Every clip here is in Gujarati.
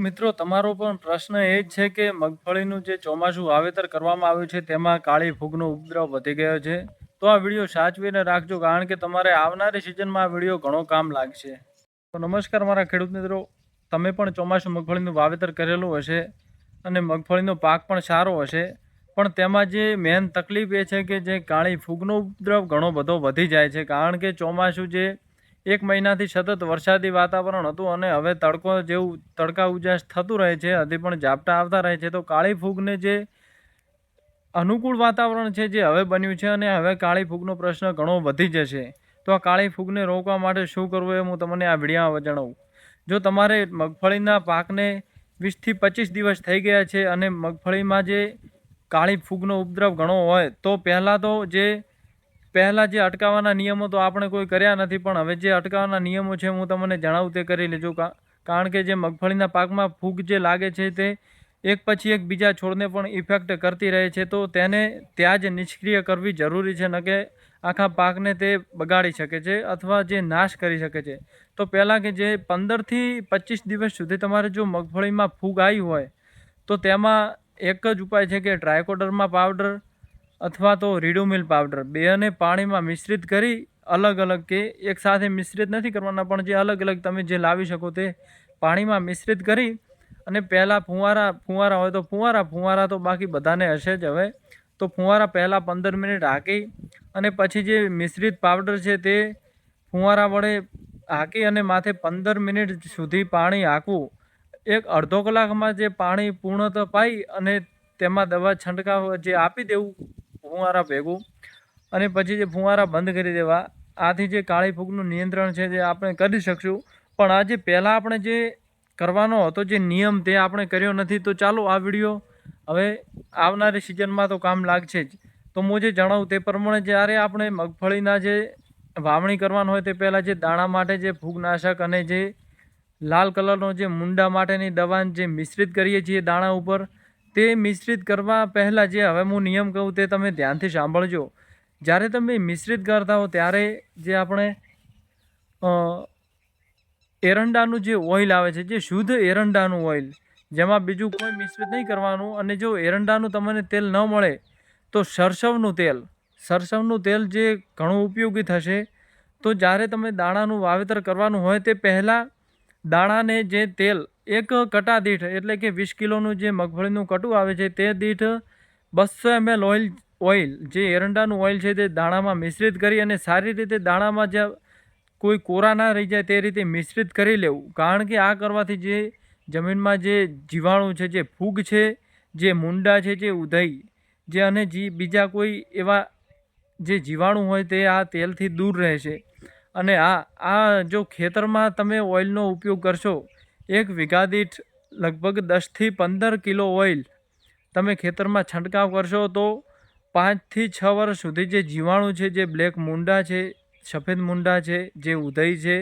મિત્રો, તમારો પણ પ્રશ્ન એ જ છે કે મગફળીનું જે ચોમાસું વાવેતર કરવામાં આવ્યું છે, તેમાં કાળી ફૂગનો ઉપદ્રવ વધી ગયો છે. તો આ વીડિયો સાચવીને રાખજો, કારણ કે તમારે આવનારી સિઝનમાં આ વીડિયો ઘણો કામ લાગશે. તો નમસ્કાર મારા ખેડૂત મિત્રો. તમે પણ ચોમાસું મગફળીનું વાવેતર કરેલું હશે અને મગફળીનો પાક પણ સારો હશે. પણ તેમાં જે મેન તકલીફ એ છે કે જે કાળી ફૂગનો ઉપદ્રવ ઘણો બધો વધી જાય છે, કારણ કે ચોમાસું જે એક મહિનાથી સતત વરસાદી વાતાવરણ હતું અને હવે તડકો જેવું, તડકા ઉજાસ થતું રહે છે, હજી પણ ઝાપટા આવતા રહે છે. તો કાળી ફૂગને જે અનુકૂળ વાતાવરણ છે જે હવે બન્યું છે અને હવે કાળી ફૂગનો પ્રશ્ન ઘણો વધી જશે. તો આ કાળી ફૂગને રોકવા માટે શું કરવું એ હું તમને આ વિડીયામાં જણાવું. જો તમારે મગફળીના પાકને વીસથી પચીસ દિવસ થઈ ગયા છે અને મગફળીમાં જે કાળી ફૂગનો ઉપદ્રવ ઘણો હોય, તો પહેલાં તો જે પહેલાં જે અટકાવવાના નિયમો તો આપણે કોઈ કર્યા નથી, પણ હવે જે અટકાવવાના નિયમો છે હું તમને જણાવું તે કરી લેજો. કારણ કે જે મગફળીના પાકમાં ફૂગ જે લાગે છે તે એક પછી એક બીજા છોડને પણ ઇફેક્ટ કરતી રહે છે, તો તેને ત્યાં જ નિષ્ક્રિય કરવી જરૂરી છે, ન કે આખા પાકને તે બગાડી શકે છે અથવા જે નાશ કરી શકે છે. તો પહેલાં કે જે પંદરથી પચીસ દિવસ સુધી તમારે જો મગફળીમાં ફૂગ આવી હોય, તો તેમાં એક જ ઉપાય છે કે ટ્રાયકોડરમાં પાવડર અથવા તો રીડોમિલ પાવડર બેને પાણીમાં મિશ્રિત કરી અલગ અલગ કે એક સાથે મિશ્રિત નથી કરવાના, પણ જે અલગ અલગ તમે જે લાવી શકો તે પાણીમાં મિશ્રિત કરી અને પહેલાં ફુવારા ફુવારા હોય તો ફુવારા ફુવારા તો બાકી બધાને હશે જ હવે. તો ફુવારા પહેલાં પંદર મિનિટ હાંકી અને પછી જે મિશ્રિત પાવડર છે તે ફુવારા વડે હાંકી અને માથે પંદર મિનિટ સુધી પાણી હાંકવું. એક અડધો કલાકમાં જે પાણી પૂર્ણતઃ પાઈ અને તેમાં દવા છંટકાવ જે આપી દેવું ફુવારા ભેગું. અને પછી જે ફુવારા બંધ કરી દેવા, આથી જે કાળી ફૂગનું નિયંત્રણ છે જે આપણે કરી શકશું. પણ આજે પહેલાં આપણે જે કરવાનો હતો, જે નિયમ તે આપણે કર્યો નથી, તો ચાલો આ વીડિયો હવે આવનારી સિઝનમાં તો કામ લાગશે જ. તો હું જે જણાવું તે પ્રમાણે જ્યારે આપણે મગફળીના જે વાવણી કરવાનું હોય તે પહેલાં જે દાણા માટે જે ફૂગનાશક અને જે લાલ કલરનો જે મુંડા માટેની દવા જે મિશ્રિત કરીએ છીએ દાણા ઉપર તે મિશ્રિત કરવા પહેલાં જે હવે હું નિયમ કહું તે તમે ધ્યાનથી સાંભળજો. જ્યારે તમે મિશ્રિત કરતા હો ત્યારે જે આપણે એરંડાનું જે ઓઇલ આવે છે, જે શુદ્ધ એરંડાનું ઓઇલ, જેમાં બીજું કોઈ મિશ્રિત નહીં કરવાનું અને જો એરંડાનું તમને તેલ ન મળે, તો સરસવનું તેલ સરસવનું તેલ જે ઘણું ઉપયોગી થશે, તો જ્યારે તમે દાણાનું વાવેતર કરવાનું હોય તે પહેલાં દાણાને જે તેલ એક કટા દીઠ એટલે કે વીસ કિલોનું જે મગફળીનું કટું આવે છે, તે દીઠ બસો એમએલ ઓઇલ ઓઇલ, જે એરંડાનું ઓઇલ છે તે દાણામાં મિશ્રિત કરી અને સારી રીતે દાણામાં જે કોઈ કોરા ના રહી જાય તે રીતે મિશ્રિત કરી લેવું. કારણ કે આ કરવાથી જે જમીનમાં જે જીવાણુ છે, જે ફૂગ છે, જે મુંડા છે, જે ઉધઈ, જે અને જી, બીજા કોઈ એવા જે જીવાણુ હોય તે આ તેલથી દૂર રહેશે અને આ આ જો ખેતરમાં તમે ઓઇલનો ઉપયોગ કરશો એક વીઘા દીઠ લગભગ દસથી પંદર કિલો ઓઇલ તમે ખેતરમાં છંટકાવ કરશો તો પાંચથી છ વર્ષ સુધી જે જીવાણુ છે, જે બ્લેક મુંડા છે, સફેદ મુંડા છે, જે ઉધઈ છે,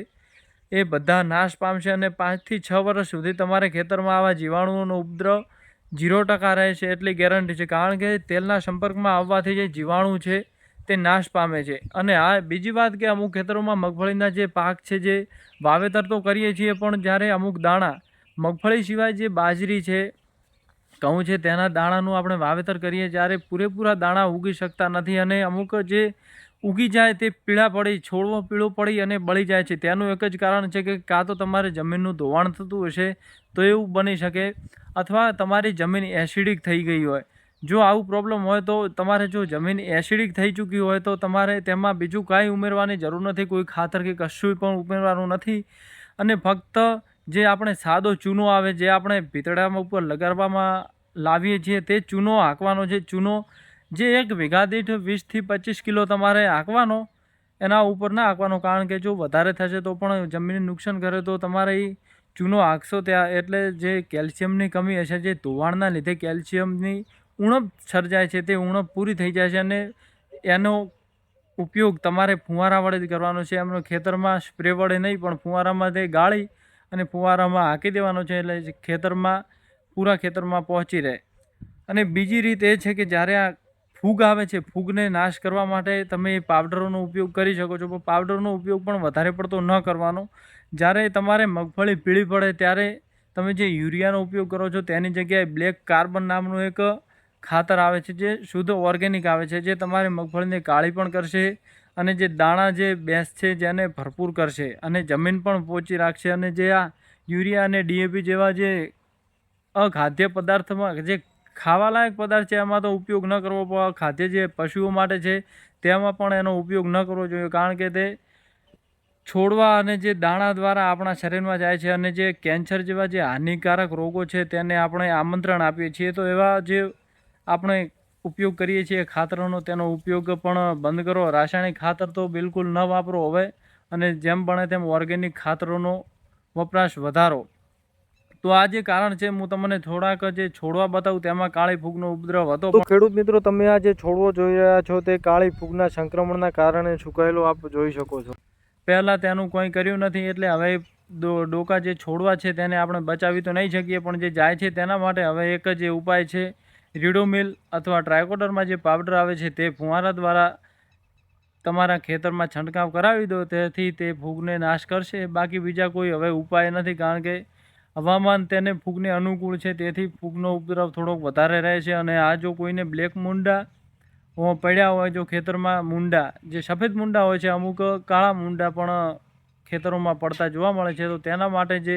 એ બધા નાશ પામશે અને પાંચથી છ વર્ષ સુધી તમારે ખેતરમાં આવા જીવાણુઓનો ઉપદ્રવ ઝીરો ટકા રહેશે એટલી ગેરંટી છે. કારણ કે તેલના સંપર્કમાં આવવાથી જે જીવાણુ છે તે નાશ પામે છે. અને આ બીજી વાત કે અમુક ખેતરોમાં મગફળીના જે પાક છે, જે વાવેતર તો કરીએ છીએ, પણ જ્યારે અમુક દાણા મગફળી સિવાય જે બાજરી છે, ઘઉં છે, તેના દાણાનું આપણે વાવેતર કરીએ જ્યારે પૂરેપૂરા દાણા ઉગી શકતા નથી અને અમુક જે ઉગી જાય તે પીળા પડી, છોડવો પીળો પડી અને બળી જાય છે. તેનું એક જ કારણ છે કે કાં તો તમારે જમીનનું ધોવાણ થતું હશે તો એવું બની શકે અથવા તમારી જમીન એસિડિક થઈ ગઈ હોય. જો આવું પ્રોબ્લેમ હોય તો તમારે જો જમીન એસિડિક થઈ ચૂકી હોય તો તમારે તેમાં બીજું કાંઈ ઉમેરવાની જરૂર નથી. કોઈ ખાતર કે કશું પણ ઉમેરવાનું નથી. અને ફક્ત જે આપણે સાદો ચૂનો આવે, જે આપણે ભીતળામાં ઉપર લગાડવામાં લાવીએ છીએ, તે ચૂનો હાંકવાનો છે. ચૂનો જે એક વીઘા દીઠ વીસથી પચીસ કિલો તમારે હાંકવાનો, એના ઉપર ના હાંકવાનો. કારણ કે જો વધારે થશે તો પણ જમીનને નુકસાન કરે તો તમારે એ ચૂનો હાંકશો ત્યાં. એટલે જે કેલ્શિયમની કમી હશે, જે ધોવાણના લીધે કેલ્શિયમની ઉણપ સર્જાય છે તે ઉણપ પૂરી થઈ જાય છે અને એનો ઉપયોગ તમારે ફુવારા વડે જ કરવાનો છે. એમનો ખેતરમાં સ્પ્રે વડે નહીં, પણ ફુવારામાં તે ગાળી અને ફુવારામાં હાંકી દેવાનો છે એટલે ખેતરમાં, પૂરા ખેતરમાં પહોંચી રહે. અને બીજી રીત એ છે કે જ્યારે આ ફૂગ આવે છે, ફૂગને નાશ કરવા માટે તમે એ પાવડરોનો ઉપયોગ કરી શકો છો, પણ પાવડરનો ઉપયોગ પણ વધારે પડતો ન કરવાનો. જ્યારે તમારે મગફળી પીળી પડે ત્યારે તમે જે યુરિયાનો ઉપયોગ કરો છો, તેની જગ્યાએ બ્લેક કાર્બન નામનું એક ખાતર આવે છે, જે શુદ્ધ ઓર્ગેનિક આવે છે, જે તમારી મગફળીને કાળી પણ કરશે અને જે દાણા જે બેસ છે જેને ભરપૂર કરશે અને જમીન પણ પહોંચી રાખશે અને જે આ યુરિયા અને ડીએપી જેવા જે અખાદ્ય પદાર્થમાં જે ખાવાલાયક પદાર્થ છે, એમાં તો ઉપયોગ ન કરવો પડે. ખાદ્ય જે પશુઓ માટે છે, તેમાં પણ એનો ઉપયોગ ન કરવો જોઈએ, કારણ કે તે છોડવા અને જે દાણા દ્વારા આપણા શરીરમાં જાય છે અને જે કેન્સર જેવા જે હાનિકારક રોગો છે, તેને આપણે આમંત્રણ આપીએ છીએ. તો એવા જે આપણે ઉપયોગ કરીએ છીએ ખાતરોનો તેનો ઉપયોગ પણ બંધ કરો. રાસાયણિક ખાતર તો બિલકુલ ન વાપરો હવે અને જેમ બને તેમ ઓર્ગેનિક ખાતરોનો વપરાશ વધારો. તો આ જે કારણ છે હું તમને થોડાક જે છોડવા બતાવું તેમાં કાળી ફૂગનો ઉપદ્રવ હતો તો ખેડૂત મિત્રો તમે આ જે છોડવો જોઈ રહ્યા છો તે કાળી ફૂગના સંક્રમણના કારણે સુકાયેલો આપ જોઈ શકો છો? પહેલાં તેનું કંઈ કર્યું નથી એટલે હવે ડોકા જે છોડવા છે તેને આપણે બચાવી તો નહીં શકીએ પણ જે જાય છે તેના માટે હવે એક જ ઉપાય છે રીડોમિલ અથવા ટ્રાયકોડરમાં જે પાવડર આવે છે તે ફુવારા દ્વારા તમારા ખેતરમાં છંટકાવ કરાવી દો, તેથી તે ફૂગને નાશ કરશે. બાકી બીજા કોઈ હવે ઉપાય નથી, કારણ કે હવામાન તેને ફૂગને અનુકૂળ છે, તેથી ફૂગનો ઉપદ્રવ થોડોક વધારે રહે છે. અને આ જો કોઈને બ્લેક મુંડા પડ્યા હોય, જો ખેતરમાં મુંડા, જે સફેદ મુંડા હોય છે, અમુક કાળા મુંડા પણ ખેતરોમાં પડતા જોવા મળે છે, તો તેના માટે જે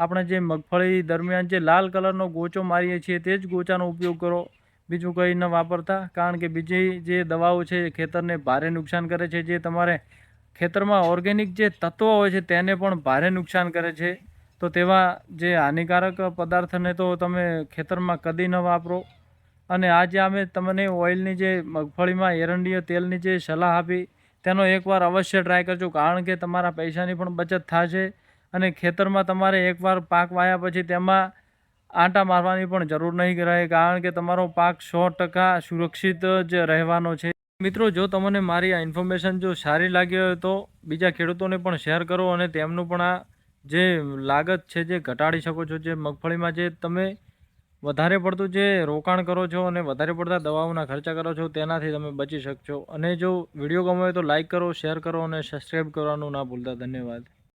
આપણે જે મગફળી દરમિયાન જે લાલ કલરનો ગોચો મારીએ છીએ, તે જ ગોચાનો ઉપયોગ કરો. બીજું કંઈ ન વાપરતા, કારણ કે બીજી જે દવાઓ છે, એ ખેતરને ભારે નુકસાન કરે છે. જે તમારે ખેતરમાં ઓર્ગેનિક જે તત્વો હોય છે, તેને પણ ભારે નુકસાન કરે છે. તો તેવા જે હાનિકારક પદાર્થને તો તમે ખેતરમાં કદી ન વાપરો. અને આજે અમે તમને ઓઇલની જે મગફળીમાં એરંડીય તેલની જે સલાહ આપી, તેનો એકવાર અવશ્ય ટ્રાય કરજો, કારણ કે તમારા પૈસાની પણ બચત થશે. અને ખેતરમાં તમારે એકવાર પાક વાયા પછી તેમાં આંટા મારવાની પણ જરૂર નહીં રહે, કારણ કે તમારો પાક સો ટકા સુરક્ષિત જ રહેવાનો છે. મિત્રો, જો તમને મારી આ ઇન્ફોર્મેશન જો સારી લાગી હોય તો બીજા ખેડૂતોને પણ શેર કરો અને તેમનું પણ આ જે લાગત છે જે ઘટાડી શકો છો, જે મગફળીમાં જે તમે વધારે પડતું જે રોકાણ કરો છો અને વધારે પડતા દવાઓના ખર્ચા કરો છો, તેનાથી તમે બચી શકશો. અને જો વીડિયો ગમે તો લાઈક કરો, શેર કરો અને સબસ્ક્રાઈબ કરવાનું ના ભૂલતા. ધન્યવાદ.